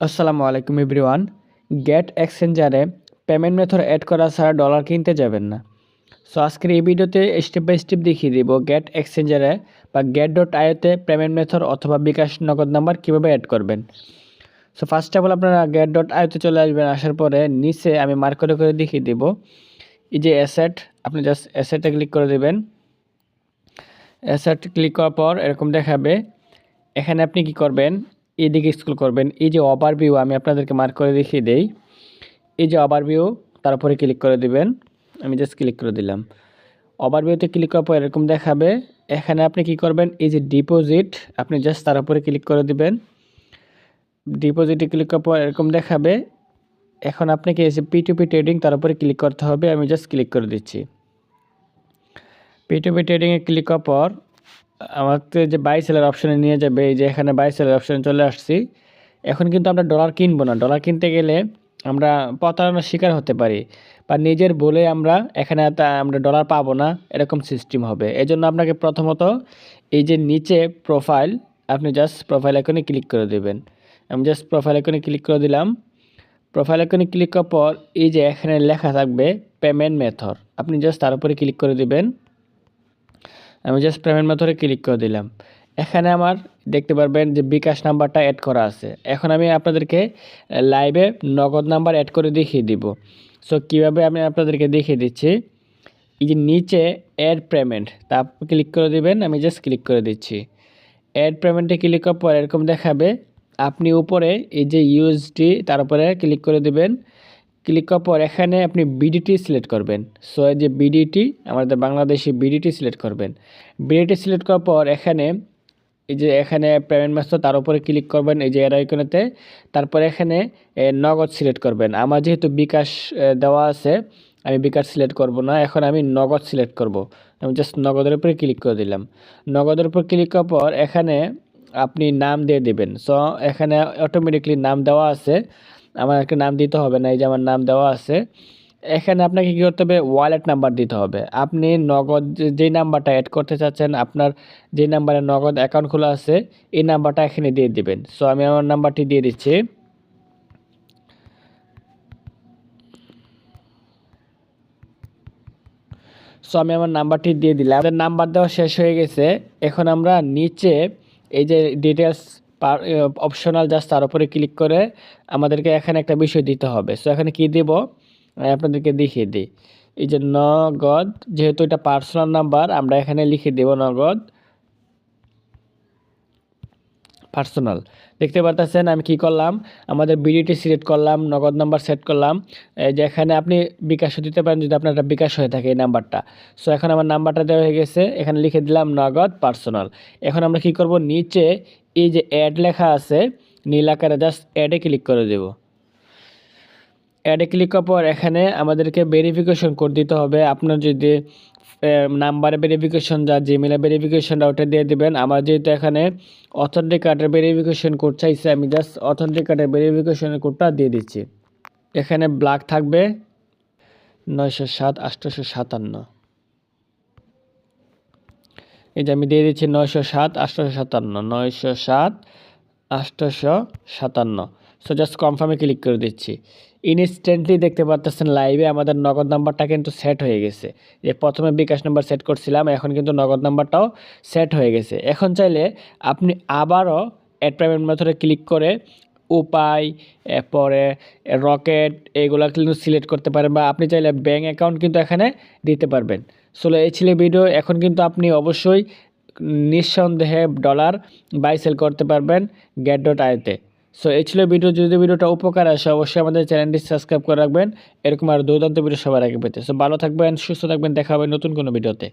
আসসালামু আলাইকুম everyone. Get এক্সচেঞ্জারে পেমেন্ট মেথড অ্যাড করা ছাড়া ডলার কিনতে যাবেন না। সো আজকের এই ভিডিওতে স্টেপ বাই স্টেপ দেখিয়ে দিব গেট এক্সচেঞ্জারে বা গেট ডট আইওতে পেমেন্ট মেথড অথবা বিকাশ নগদ নাম্বার কীভাবে অ্যাড করবেন। সো ফার্স্ট অফ অল আপনারা গেট ডট আইওতে চলে আসবেন, আসার পরে নিচে আমি মার্ক করে করে দেখিয়ে দিব। এই যে অ্যাসেট আপনি জাস্ট অ্যাসেটে ক্লিক করে দেবেন। অ্যাসেট ক্লিক করার পর এরকম দেখাবে। এখানে আপনি কি করবেন? এদিকে স্কুল করবেন। এই যে ওভারভিউ আমি আপনাদেরকে মার্ক করে দেখিয়ে দেই। এই যে ওভারভিউ তার উপরে ক্লিক করে দিবেন। আমি জাস্ট ক্লিক করে দিলাম। ওভারভিউতে ক্লিক করার পর এরকম দেখাবে। এখানে আপনি কি করবেন? এই যে ডিপোজিট আপনি জাস্ট তার উপরে ক্লিক করে দিবেন। ডিপোজিটে ক্লিক করার পর এরকম দেখাবে। এখন আপনাকে এসে পি টু পি ট্রেডিং তার উপরে ক্লিক করতে হবে। আমি জাস্ট ক্লিক করে দিচ্ছি। পি টু পি ট্রেডিংয়ে ক্লিক করার পর আমাকে যে বাই সেলের অপশনে নিয়ে যাবে, এই যে এখানে বাই সেলের অপশনে চলে আসছি, এখন কিন্তু আমরা ডলার কিনবো না। ডলার কিনতে গেলে আমরা প্রতারণার শিকার হতে পারি, বা নিজের বলে আমরা এখানে আমরা ডলার পাবো না, এরকম সিস্টেম হবে। এজন্য আপনাকে প্রথমত এই যে নিচে প্রোফাইল আপনি জাস্ট প্রোফাইল এখনই ক্লিক করে দেবেন। আমি জাস্ট প্রোফাইল এখনই ক্লিক করে দিলাম। প্রোফাইল এখনই ক্লিক করার পর এই যে এখানে লেখা থাকবে পেমেন্ট মেথড আপনি জাস্ট তার উপরে ক্লিক করে দিবেন। আমি জাস্ট পেমেন্ট মেথডে ক্লিক করে দিলাম। এখানে আমার দেখতে পারবেন যে বিকাশ নাম্বারটা অ্যাড করা আছে। এখন আমি আপনাদেরকে লাইভে নগদ নাম্বার অ্যাড করে দেখিয়ে দিব। সো কীভাবে আমি আপনাদেরকে দেখিয়ে দিচ্ছি? এই যে নিচে অ্যাড পেমেন্ট তা ক্লিক করে দিবেন, আমি জাস্ট ক্লিক করে দিচ্ছি। অ্যাড পেমেন্টে ক্লিক করার পর এরকম দেখাবে, আপনি উপরে এই যে ইউএসডি তার উপরে ক্লিক করে দিবেন। ক্লিক করার পর এখানে আপনি বিডিটি সিলেক্ট করবেন। সো এই যে বিডিটি আমাদের বাংলাদেশি বিডিটি সিলেক্ট করবেন। বিডিটি সিলেক্ট করার পর এখানে, এই যে এখানে পেমেন্ট মেথড তার উপরে ক্লিক করবেন, এই যে এর আইকনেতে তারপর এখানে নগদ সিলেক্ট করবেন। আমার যেহেতু বিকাশ দেওয়া আছে, আমি বিকাশ সিলেক্ট করব না, এখন আমি নগদ সিলেক্ট করব। আমি জাস্ট নগদের উপরে ক্লিক করে দিলাম। নগদের উপর ক্লিক করার পর এখানে আপনি নাম দিয়ে দেবেন। সো এখানে অটোমেটিকলি নাম দেওয়া আছে। আমার একটা নাম দিতে হবে না, এই যে আমার নাম দেওয়া আছে। এখানে আপনাকে কী করতে হবে? ওয়ালেট নাম্বার দিতে হবে। আপনি নগদ যে নাম্বারটা অ্যাড করতে চাচ্ছেন, আপনার যে নাম্বারে নগদ অ্যাকাউন্ট খোলা আছে, এই নাম্বারটা এখানে দিয়ে দিবেন। সো আমি আমার নাম্বারটি দিয়ে দিচ্ছি। সো আমি আমার নাম্বারটি দিয়ে দিলাম। নাম্বার দেওয়া শেষ হয়ে গেছে। এখন আমরা নিচে এই যে ডিটেলস অপশনাল জাস্ট তার উপরে ক্লিক করে আমাদেরকে এখানে একটা বিষয় দিতে হবে। সো এখানে কি দেব? আপনাদেরকে দেখিয়ে দিই। এই যে নগদ, যেহেতু এটা পার্সোনাল নাম্বার আমরা এখানে লিখে দেব নগদ। পার্সোনাল দেখতে পারতেছেন, আমি কি করলাম? আমাদের বিডিটি সিলেক্ট করলাম, নগদ নাম্বার সেট করলাম যে এখানে আপনি বিকাশ দিতে পারেন যদি আপনার বিকাশ হয়ে থাকে এই নাম্বারটা। সো, এখন আমার নাম্বারটা দেওয়া হয়ে গেছে, এখানে লিখে দিলাম নগদ পার্সোনাল। এখন আমরা কি করব? নিচে এই যে অ্যাড লেখা আছে, নীল আকারে জাস্ট অ্যাডে ক্লিক করে দেব। অ্যাডে ক্লিক করার পর এখানে আমাদেরকে ভেরিফিকেশন কোড দিতে হবে। আপনার যদি নাম্বার ভেরিফিকেশন যা জিমেলে ভেরিফিকেশনটা ওটা দিয়ে দেবেন। আমার যেহেতু এখানে অথেন্টিক কার্ডের ভেরিফিকেশন কোড চাইছে, আমি জাস্ট অথেন্টিক কার্ডের ভেরিফিকেশনের কোডটা দিয়ে দিচ্ছি। এখানে ব্ল্যাক থাকবে নয়শো সাত আটশোশো সাতান্ন। এই যে আমি দিয়ে দিচ্ছি নয়শো সাত আটশোশো সাতান্ন, নয়শো সাত আটশোশো সাতান্ন। সো জাস্ট কনফার্মে ক্লিক করে দিচ্ছি। ইনস্ট্যান্টলি দেখতে পাচ্ছেন লাইভে আমাদের নগদ নাম্বারটা কিন্তু সেট হয়ে গেছে। যে প্রথমে বিকাশ নাম্বার সেট করছিলাম, এখন কিন্তু নগদ নাম্বারটাও সেট হয়ে গেছে। এখন চাইলে আপনি আবারও অ্যাড পেমেন্ট মেথডে ক্লিক করে উপায়, এরপরে রকেট এগুলো কিন্তু সিলেক্ট করতে পারেন বা আপনি চাইলে ব্যাঙ্ক অ্যাকাউন্ট কিন্তু এখানে দিতে পারবেন। সোলো এই ছিল ভিডিও এখন কিন্তু আপনি অবশ্যই নিঃসন্দেহে ডলার বাই সেল করতে পারবেন গ্যাট ডট আইতে সো এই ছিল ভিডিও। যদি ভিডিওটা উপকার আসে, অবশ্যই আমাদের চ্যানেলটি সাবস্ক্রাইব করে রাখবেন। এরকম আর দুর্দান্ত ভিডিও সবার আগে পেতে। সো ভালো থাকবেন, সুস্থ থাকবেন। দেখা হবে নতুন কোনো ভিডিওতে।